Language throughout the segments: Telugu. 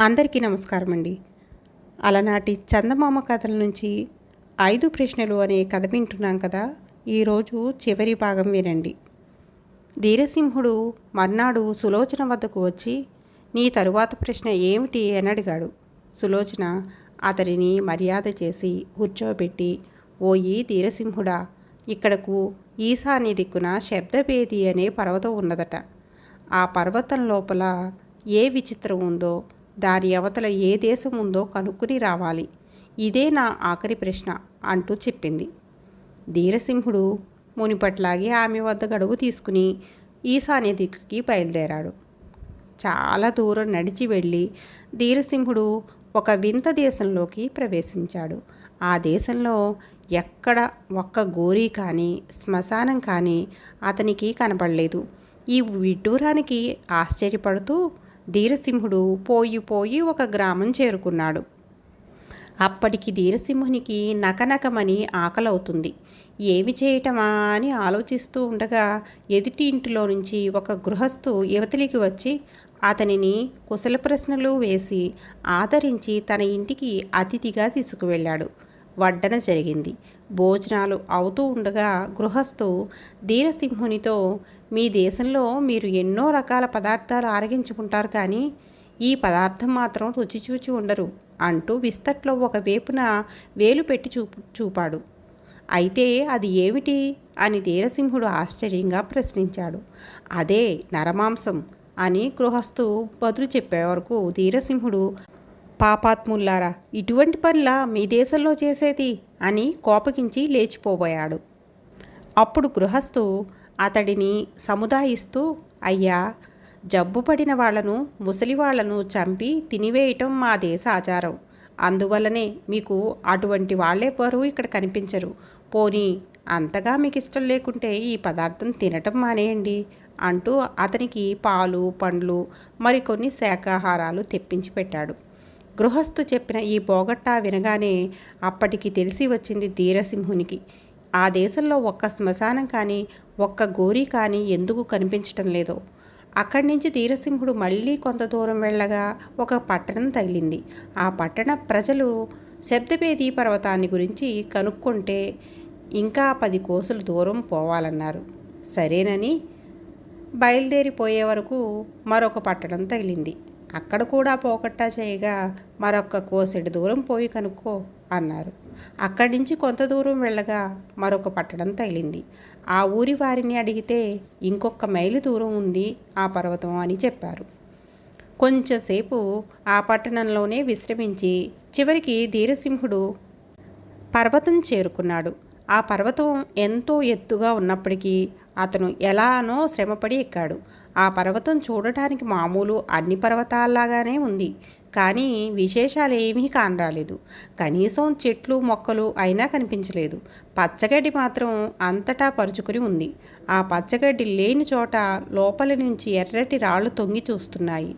అందరికీ నమస్కారం అండి అలనాటి చందమామ కథల నుంచి ఐదు ప్రశ్నలు అనే కథ వింటున్నాం కదా ఈరోజు చివరి భాగం వినండి. ధీరసింహుడు మర్నాడు సులోచన వద్దకు వచ్చి నీ తరువాత ప్రశ్న ఏమిటి? అని అడిగాడు. సులోచన అతడిని మర్యాద చేసి కూర్చోబెట్టి ఓయి ధీరసింహుడా ఇక్కడకు ఈశాన్య దిక్కున శబ్దభేది అనే పర్వతం ఉన్నదట. ఆ పర్వతం లోపల ఏ విచిత్రం ఉందో దాని అవతల ఏ దేశం ఉందో కనుక్కుని రావాలి. ఇదే నా ఆఖరి ప్రశ్న అంటూ చెప్పింది. ధీరసింహుడు మునిపట్లాగే ఆమె వద్ద గడువు తీసుకుని ఈశాన్య దిక్కుకి బయలుదేరాడు. చాలా దూరం నడిచి వెళ్ళి ధీరసింహుడు ఒక వింత దేశంలోకి ప్రవేశించాడు. ఆ దేశంలో ఎక్కడ ఒక్క గోరీ కానీ శ్మశానం కానీ అతనికి కనపడలేదు ఈ విడ్డూరానికి ఆశ్చర్యపడుతూ ధీరసింహుడు పోయి పోయి ఒక గ్రామం చేరుకున్నాడు. అప్పటికి ధీరసింహునికి నకనకమని ఆకలవుతుంది. ఏమి చేయటమా అని ఆలోచిస్తూ ఉండగా ఎదుటి ఇంటిలో నుంచి ఒక గృహస్థు యువతలికి వచ్చి అతనిని కుశల ప్రశ్నలు వేసి ఆదరించి తన ఇంటికి అతిథిగా తీసుకువెళ్ళాడు. వడ్డన జరిగింది. భోజనాలు అవుతూ ఉండగా గృహస్థు ధీరసింహునితో మీ దేశంలో మీరు ఎన్నో రకాల పదార్థాలు ఆరగించుకుంటారు కానీ ఈ పదార్థం మాత్రం రుచి చూచి ఉండరు అంటూ విస్తట్లో ఒక వేపున వేలు పెట్టి చూపు చూపాడు. అయితే అది ఏమిటి? అని ధీరసింహుడు ఆశ్చర్యంగా ప్రశ్నించాడు. అదే నరమాంసం అని గృహస్థు బదులు చెప్పే వరకు ధీరసింహుడు పాపాత్ముల్లారా ఇటువంటి పనులా మీ దేశంలో చేసేది అని కోపగించి లేచిపోబోయాడు. అప్పుడు గృహస్థు అతడిని సముదాయిస్తూ అయ్యా జబ్బు పడిన వాళ్ళను ముసలివాళ్ళను చంపి తినివేయటం మా దేశ ఆచారం. అందువల్లనే మీకు అటువంటి వాళ్ళెవ్వరూ ఇక్కడ కనిపించరు. పోనీ అంతగా మీకు ఇష్టం లేకుంటే ఈ పదార్థం తినటం మానేయండి అంటూ అతనికి పాలు పండ్లు మరికొన్ని శాకాహారాలు తెప్పించి పెట్టాడు. గృహస్థు చెప్పిన ఈ బోగట్టా వినగానే అప్పటికి తెలిసి వచ్చింది ధీరసింహునికి. ఆ దేశంలో ఒక్క శ్మశానం కానీ ఒక్క గోరీ కానీ ఎందుకు కనిపించటం లేదో. అక్కడి నుంచి ధీరసింహుడు మళ్ళీ కొంత దూరం వెళ్ళగా ఒక పట్టణం తగిలింది. ఆ పట్టణ ప్రజలు శబ్దపేది పర్వతాన్ని గురించి కనుక్కుంటే ఇంకా పది కోసులు దూరం పోవాలన్నారు. సరేనని బయలుదేరిపోయే వరకు మరొక పట్టణం తగిలింది. అక్కడ కూడా పోకట్టా చేయగా మరొక కోసెడు దూరం పోయి కనుక్కో అన్నారు. అక్కడి నుంచి కొంత దూరం వెళ్ళగా మరొక పట్టణం తగిలింది. ఆ ఊరి వారిని అడిగితే ఇంకొక మైలు దూరం ఉంది ఆ పర్వతం అని చెప్పారు. కొంచెంసేపు ఆ పట్టణంలోనే విశ్రమించి చివరికి ధీరసింహుడు పర్వతం చేరుకున్నాడు. ఆ పర్వతం ఎంతో ఎత్తుగా ఉన్నప్పటికీ అతను ఎలానో శ్రమపడి ఎక్కాడు. ఆ పర్వతం చూడటానికి మామూలు అన్ని పర్వతాల్లాగానే ఉంది. కానీ విశేషాలు ఏమీ కానరాలేదు. కనీసం చెట్లు మొక్కలు అయినా కనిపించలేదు. పచ్చగడ్డి మాత్రం అంతటా పరుచుకుని ఉంది. ఆ పచ్చగడ్డి లేని చోట లోపలి నుంచి ఎర్రటి రాళ్ళు తొంగి చూస్తున్నాయి.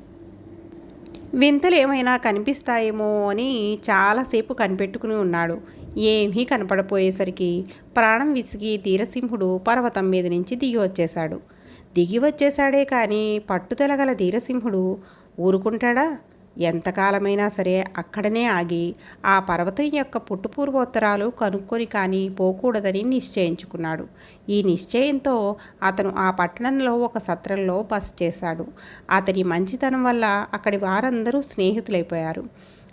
వింతలు ఏమైనా కనిపిస్తాయేమో అని చాలాసేపు కనిపెట్టుకుని ఉన్నాడు. ఏమీ కనపడపోయేసరికి ప్రాణం విసిగి ధీరసింహుడు పర్వతం మీద నుంచి దిగి వచ్చేశాడు. దిగి వచ్చేశాడే కానీ పట్టుదల గల ధీరసింహుడు ఊరుకుంటాడా? ఎంతకాలమైనా సరే అక్కడనే ఆగి ఆ పర్వతం యొక్క పుట్టుపూర్వోత్తరాలు కనుక్కొని కానీ పోకూడదని నిశ్చయించుకున్నాడు. ఈ నిశ్చయంతో అతను ఆ పట్టణంలో ఒక సత్రంలో బస చేశాడు. అతని మంచితనం వల్ల అక్కడి వారందరూ స్నేహితులైపోయారు.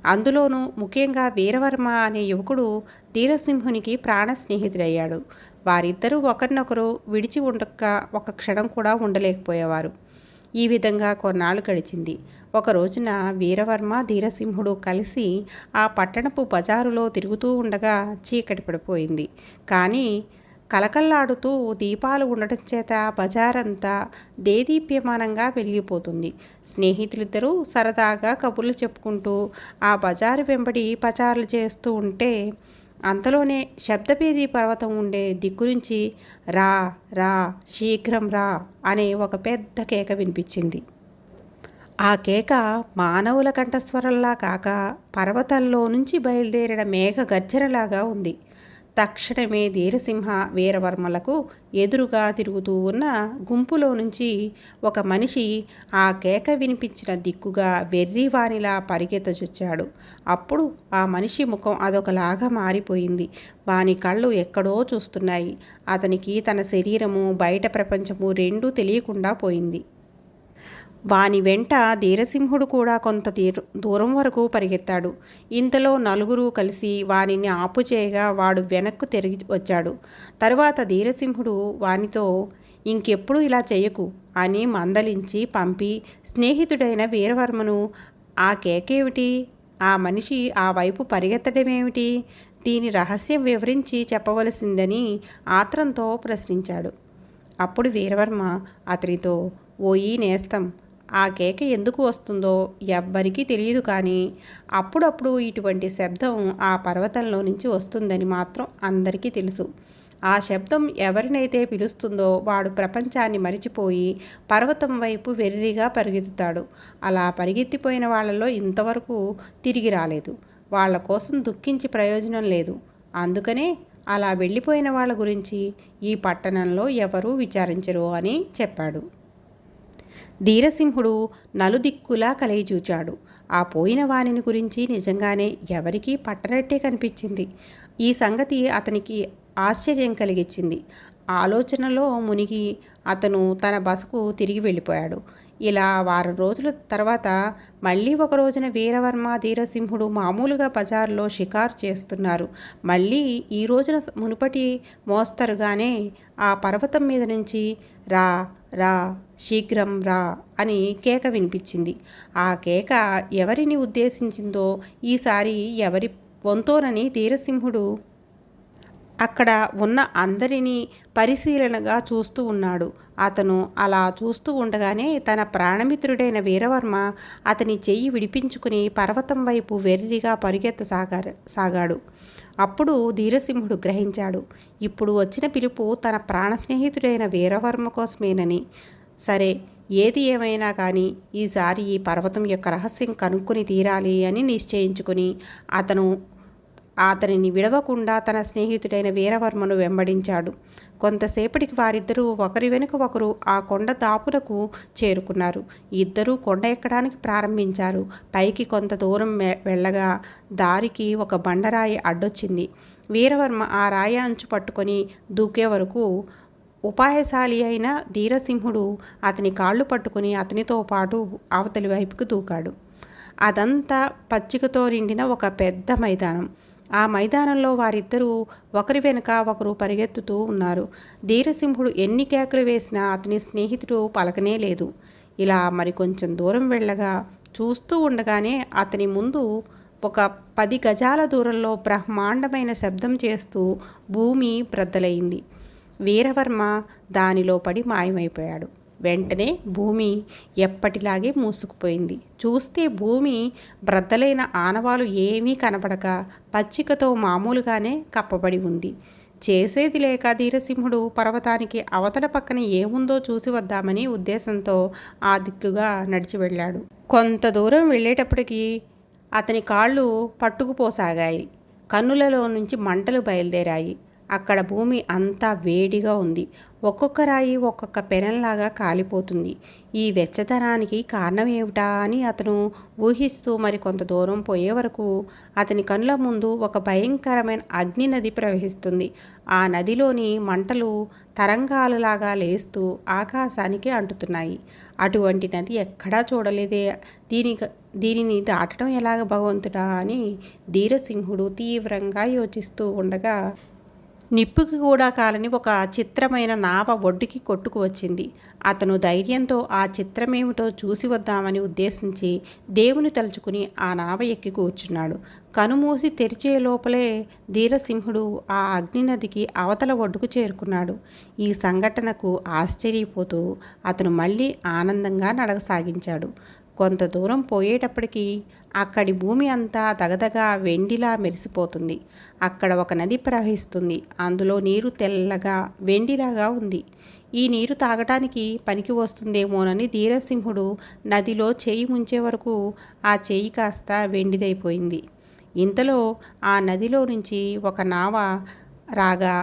అందులోనూ ముఖ్యంగా వీరవర్మ అనే యువకుడు ధీరసింహునికి ప్రాణ స్నేహితుడయ్యాడు. వారిద్దరూ ఒకరినొకరు విడిచి ఉండక ఒక క్షణం కూడా ఉండలేకపోయేవారు. ఈ విధంగా కొన్నాళ్ళు గడిచింది. ఒక రోజున వీరవర్మ ధీరసింహుడు కలిసి ఆ పట్టణపు బజారులో తిరుగుతూ ఉండగా చీకటి పడిపోయింది. కానీ కలకల్లాడుతూ దీపాలు ఉండటం చేత బజారంతా దేదీప్యమానంగా వెలిగిపోతుంది. స్నేహితులిద్దరూ సరదాగా కబుర్లు చెప్పుకుంటూ ఆ బజారు వెంబడి పచారులు చేస్తూ ఉంటే అంతలోనే శబ్దపేది పర్వతం ఉండే దిక్కు నుంచి రా రా శీఘ్రం రా అనే ఒక పెద్ద కేక వినిపించింది. ఆ కేక మానవుల కంఠస్వరంలా కాక పర్వతంలో నుంచి బయలుదేరిన మేఘ గర్జనలాగా ఉంది. తక్షణమే ధీరసింహ వీరవర్మలకు ఎదురుగా తిరుగుతూ ఉన్న గుంపులో నుంచి ఒక మనిషి ఆ కేక వినిపించిన దిక్కుగా వెర్రివానిలా పరిగెత్తచొచ్చాడు అప్పుడు ఆ మనిషి ముఖం అదొకలాగా మారిపోయింది. వాని కళ్ళు ఎక్కడో చూస్తున్నాయి. అతనికి తన శరీరము బయట ప్రపంచము రెండూ తెలియకుండా పోయింది. వాని వెంట ధీరసింహుడు కూడా కొంత దూరం వరకు పరిగెత్తాడు. ఇంతలో నలుగురు కలిసి వానిని ఆపుచేయగా వాడు వెనక్కు తిరిగి వచ్చాడు. తరువాత ధీరసింహుడు వానితో ఇంకెప్పుడు ఇలా చేయకు అని మందలించి పంపి స్నేహితుడైన వీరవర్మను ఆ కేకేమిటి? ఆ మనిషి ఆ వైపు పరిగెత్తడమేమిటి? దీని రహస్యం వివరించి చెప్పవలసిందని ఆత్రంతో ప్రశ్నించాడు. అప్పుడు వీరవర్మ అతనితో ఓయి నేస్తం ఆ కేక ఎందుకు వస్తుందో ఎవ్వరికీ తెలియదు కానీ అప్పుడప్పుడు ఇటువంటి శబ్దం ఆ పర్వతంలో నుంచి వస్తుందని మాత్రం అందరికీ తెలుసు. ఆ శబ్దం ఎవరినైతే పిలుస్తుందో వాడు ప్రపంచాన్ని మరిచిపోయి పర్వతం వైపు వెర్రిగా పరిగెత్తుతాడు. అలా పరిగెత్తిపోయిన వాళ్ళలో ఇంతవరకు తిరిగి రాలేదు. వాళ్ళ కోసం దుఃఖించి ప్రయోజనం లేదు. అందుకనే అలా వెళ్ళిపోయిన వాళ్ళ గురించి ఈ పట్టణంలో ఎవరూ విచారించరు అని చెప్పాడు. ధీరసింహుడు నలుదిక్కులా చూచాడు ఆ పోయిన వాణిని గురించి నిజంగానే ఎవరికీ పట్టనట్టే కనిపించింది. ఈ సంగతి అతనికి ఆశ్చర్యం కలిగించింది ఆలోచనలో మునిగి అతను తన బసకు తిరిగి వెళ్ళిపోయాడు. ఇలా వారం రోజుల తర్వాత మళ్ళీ ఒక రోజున వీరవర్మ ధీరసింహుడు మామూలుగా బజారులో షికారు చేస్తున్నారు. మళ్ళీ ఈ రోజున మునుపటి మోస్తరుగానే ఆ పర్వతం మీద నుంచి రా రా శీఘ్రం రా అని కేక వినిపించింది. ఆ కేక ఎవరిని ఉద్దేశించిందో ఈసారి ఎవరి వంతోనని ధీరసింహుడు అక్కడ ఉన్న అందరినీ పరిశీలనగా చూస్తూ ఉన్నాడు. అతను అలా చూస్తూ ఉండగానే తన ప్రాణమిత్రుడైన వీరవర్మ అతని చెయ్యి విడిపించుకుని పర్వతం వైపు వెర్రిగా పరిగెత్తసాగారు సాగాడు. అప్పుడు ధీరసింహుడు గ్రహించాడు ఇప్పుడు వచ్చిన పిలుపు తన ప్రాణ స్నేహితుడైన వీరవర్మ కోసమేనని. సరే ఏది ఏమైనా కానీ ఈసారి ఈ పర్వతం యొక్క రహస్యం కనుక్కొని తీరాలి అని నిశ్చయించుకుని అతను అతనిని విడవకుండా తన స్నేహితుడైన వీరవర్మను వెంబడించాడు. కొంతసేపటికి వారిద్దరూ ఒకరి వెనుక ఒకరు ఆ కొండ దాపులకు చేరుకున్నారు. ఇద్దరూ కొండ ఎక్కడానికి ప్రారంభించారు. పైకి కొంత దూరం వెళ్ళగా దారికి ఒక బండరాయి అడ్డొచ్చింది. వీరవర్మ ఆ రాయి అంచు పట్టుకొని దూకే వరకు ఉపాయశాలి అయిన ధీరసింహుడు అతని కాళ్ళు పట్టుకుని అతనితో పాటు అవతలి వైపుకు దూకాడు. అదంతా పచ్చికతో నిండిన ఒక పెద్ద మైదానం. ఆ మైదానంలో వారిద్దరూ ఒకరి వెనుక ఒకరు పరిగెత్తుతూ ఉన్నారు. ధీరసింహుడు ఎన్ని కేకలు వేసినా అతని స్నేహితుడు పలకనే లేదు. ఇలా మరి కొంచెం దూరం వెళ్ళగా చూస్తూ ఉండగానే అతని ముందు ఒక పది గజాల దూరంలో బ్రహ్మాండమైన శబ్దం చేస్తూ భూమి ప్రద్దలైంది. వీరవర్మ దానిలో పడి మాయమైపోయాడు. వెంటనే భూమి ఎప్పటిలాగే మూసుకుపోయింది. చూస్తే భూమి బ్రద్దలైన ఆనవాలు ఏమీ కనపడక పచ్చికతో మామూలుగానే కప్పబడి ఉంది. చేసేది లేక ధీరసింహుడు పర్వతానికి అవతల పక్కన ఏముందో చూసి వద్దామని ఉద్దేశంతో ఆ దిక్కుగా నడిచి వెళ్ళాడు. కొంత దూరం వెళ్ళేటప్పటికి అతని కాళ్ళు పట్టుకుపోసాగాయి. కన్నులలో నుంచి మంటలు బయలుదేరాయి. అక్కడ భూమి అంతా వేడిగా ఉంది. ఒక్కొక్క రాయి ఒక్కొక్క పెనంలాగా కాలిపోతుంది. ఈ వెచ్చతనానికి కారణం ఏమిటా అని అతను ఊహిస్తూ మరి కొంత దూరం పోయే వరకు అతని కనుల ముందు ఒక భయంకరమైన అగ్ని నది ప్రవహిస్తుంది. ఆ నదిలోని మంటలు తరంగాలులాగా లేస్తూ ఆకాశానికి అంటుతున్నాయి. అటువంటి నది ఎక్కడా చూడలేదే. దీని దీనిని దాటడం ఎలాగ భగవంతుడా అని ధీరసింహుడు తీవ్రంగా యోచిస్తూ ఉండగా నిప్పుకి కూడా కాలని ఒక చిత్రమైన నావ ఒడ్డుకి కొట్టుకు వచ్చింది. అతను ధైర్యంతో ఆ చిత్రమేమిటో చూసి వద్దామని ఉద్దేశించి దేవుని తలుచుకుని ఆ నావ ఎక్కి కూర్చున్నాడు. కనుమూసి తెరిచే లోపలే ధీరసింహుడు ఆ అగ్ని నదికి అవతల ఒడ్డుకు చేరుకున్నాడు. ఈ సంఘటనకు ఆశ్చర్యపోతూ అతను మళ్ళీ ఆనందంగా నడగసాగించాడు కొంత దూరం పోయేటప్పటికీ అక్కడి భూమి అంతా దగదగా వెండిలా మెరిసిపోతుంది. అక్కడ ఒక నది ప్రవహిస్తుంది. అందులో నీరు తెల్లగా వెండిలాగా ఉంది. ఈ నీరు తాగటానికి పనికి వస్తుందేమోనని ధీరసింహుడు నదిలో చేయి ముంచే వరకు ఆ చేయి కాస్త వెండిదైపోయింది. ఇంతలో ఆ నదిలో నుంచి ఒక నావ రాగా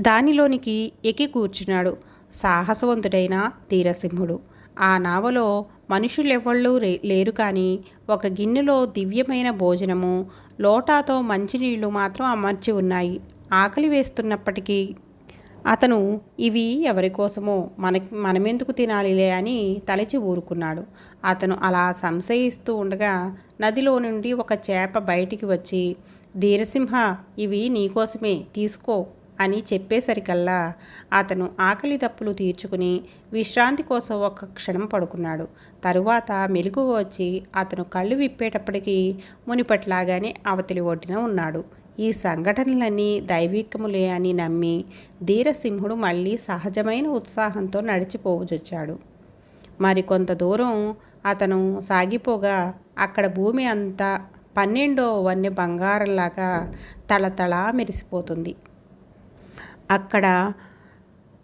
దానిలోనికి ఎక్కి కూర్చున్నాడు సాహసవంతుడైన ధీరసింహుడు. ఆ నావలో మనుషులెవ్వళ్ళు లేరు కానీ ఒక గిన్నెలో దివ్యమైన భోజనము లోటాతో మంచినీళ్ళు మాత్రం అమర్చి ఉన్నాయి. ఆకలి వేస్తున్నప్పటికీ అతను ఇవి ఎవరి కోసమో? మన మనమెందుకు తినాలిలే? అని తలచి ఊరుకున్నాడు. అతను అలా సంశయిస్తూ ఉండగా నదిలో నుండి ఒక చేప బయటికి వచ్చి ధీరసింహ ఇవి నీకోసమే తీసుకో. అని చెప్పేసరికల్లా అతను ఆకలి దప్పులు తీర్చుకుని విశ్రాంతి కోసం ఒక్క క్షణం పడుకున్నాడు. తరువాత మెలకువ వచ్చి అతను కళ్ళు విప్పేటప్పటికీ మునిపట్లాగానే అవతలి ఒడ్డున ఉన్నాడు. ఈ సంఘటనలన్నీ దైవికములే అని నమ్మి ధీరసింహుడు మళ్ళీ సహజమైన ఉత్సాహంతో నడిచిపోవచ్చొచ్చాడు మరి కొంత దూరం అతను సాగిపోగా అక్కడ భూమి అంతా పన్నెండో వన్య బంగారంలాగా తళతళ మెరిసిపోతుంది. అక్కడ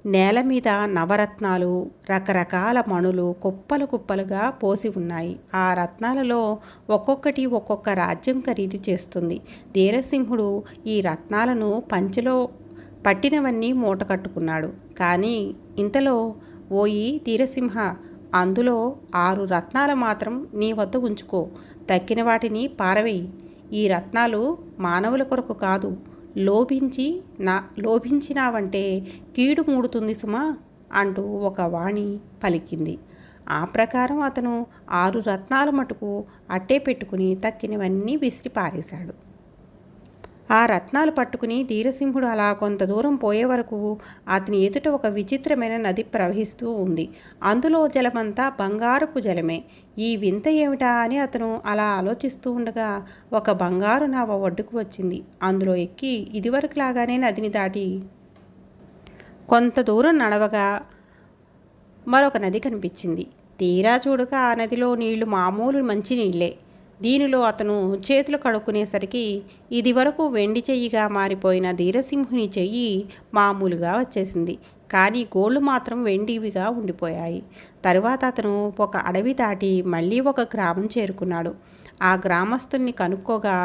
నేల మీద నవరత్నాలు రకరకాల మణులు కుప్పలు కుప్పలుగా పోసి ఉన్నాయి. ఆ రత్నాలలో ఒక్కొక్కటి ఒక్కొక్క రాజ్యం ఖరీదు చేస్తుంది. ధీరసింహుడు ఈ రత్నాలను పంచెలో పట్టినవన్నీ మూట కట్టుకున్నాడు. కానీ ఇంతలో ఓయి ధీరసింహ అందులో ఆరు రత్నాలు మాత్రం నీ వద్ద ఉంచుకో. తక్కిన వాటిని పారవేయి. ఈ రత్నాలు మానవుల కొరకు కాదు లోభించి నా లోభించినావంటే కీడు మూడుతుంది సుమా అంటూ ఒక వాణి పలికింది. ఆ ప్రకారం అతను ఆరు రత్నాల మటుకు అట్టే పెట్టుకుని తక్కినవన్నీ విసిరి పారేశాడు. ఆ రత్నాలు పట్టుకుని ధీరసింహుడు అలా కొంత దూరం పోయే వరకు అతని ఎదుట ఒక విచిత్రమైన నది ప్రవహిస్తూ ఉంది. అందులో జలమంతా బంగారపు జలమే. ఈ వింత ఏమిటా అని అతను అలా ఆలోచిస్తూ ఉండగా ఒక బంగారు నావ ఒడ్డుకు వచ్చింది. అందులో ఎక్కి ఇదివరకు లాగానే నదిని దాటి కొంత దూరం నడవగా మరొక నది కనిపించింది. తీరా చూడగా ఆ నదిలో నీళ్ళు మామూలు మంచి నీళ్ళే దీనిలో అతను చేతులు కడుక్కునేసరికి ఇది వరకు వెండి చెయ్యిగా మారిపోయిన ధీరసింహుని చెయ్యి మామూలుగా వచ్చేసింది. కానీ గోళ్ళు మాత్రం వెండివిగా ఉండిపోయాయి. తరువాత అతను ఒక అడవి దాటి మళ్ళీ ఒక గ్రామం చేరుకున్నాడు. ఆ గ్రామస్తుల్ని కనుక్కోగా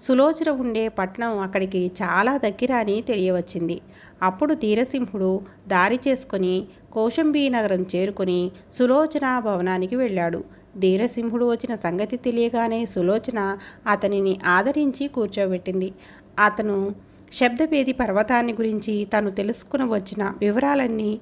సులోచన ఉండే పట్టణం అక్కడికి చాలా దగ్గర అని తెలియవచ్చింది. అప్పుడు ధీరసింహుడు దారి చేసుకొని కోశంబీ నగరం చేరుకొని సులోచన భవనానికి వెళ్ళాడు. ధీరసింహుడు వచ్చిన సంగతి తెలియగానే సులోచన అతనిని ఆదరించి కూర్చోబెట్టింది. అతను శబ్దభేది పర్వతాన్ని గురించి తను తెలుసుకుని వచ్చిన వివరాలన్నీ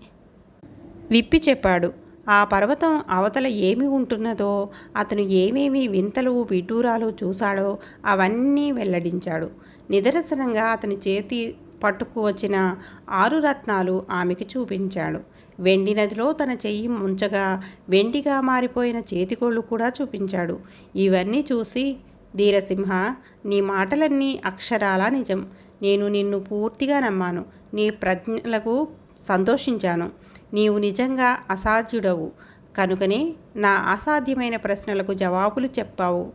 విప్పి చెప్పాడు. ఆ పర్వతం అవతల ఏమి ఉంటున్నదో అతను ఏమేమి వింతలు విడ్డూరాలు చూశాడో అవన్నీ వెల్లడించాడు. నిదర్శనంగా అతని చేతి పట్టుకు వచ్చిన ఆరు రత్నాలు ఆమెకి చూపించాడు. వెండి నదిలో తన చెయ్యి ముంచగా వెండిగా మారిపోయిన చేతికోళ్ళు కూడా చూపించాడు. ఇవన్నీ చూసి ధీరసింహ నీ మాటలన్నీ అక్షరాలా నిజం. నేను నిన్ను పూర్తిగా నమ్మాను. నీ ప్రజ్ఞలకు సంతోషించాను. నీవు నిజంగా అసాధ్యుడవు. కనుకనే నా అసాధ్యమైన ప్రశ్నలకు జవాబులు చెప్పావు.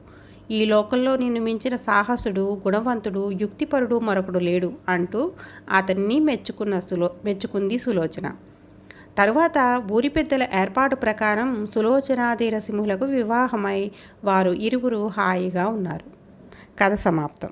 ఈ లోకంలో నిన్ను మించిన సాహసుడు గుణవంతుడు యుక్తిపరుడు మరొకడు లేడు అంటూ అతన్ని మెచ్చుకున్న సులో మెచ్చుకుంది సులోచన. తరువాత ఊరి పెద్దల ఏర్పాటు ప్రకారం సులోచనాధీరసింహులకు వివాహమై వారు ఇరువురు హాయిగా ఉన్నారు. కథ సమాప్తం.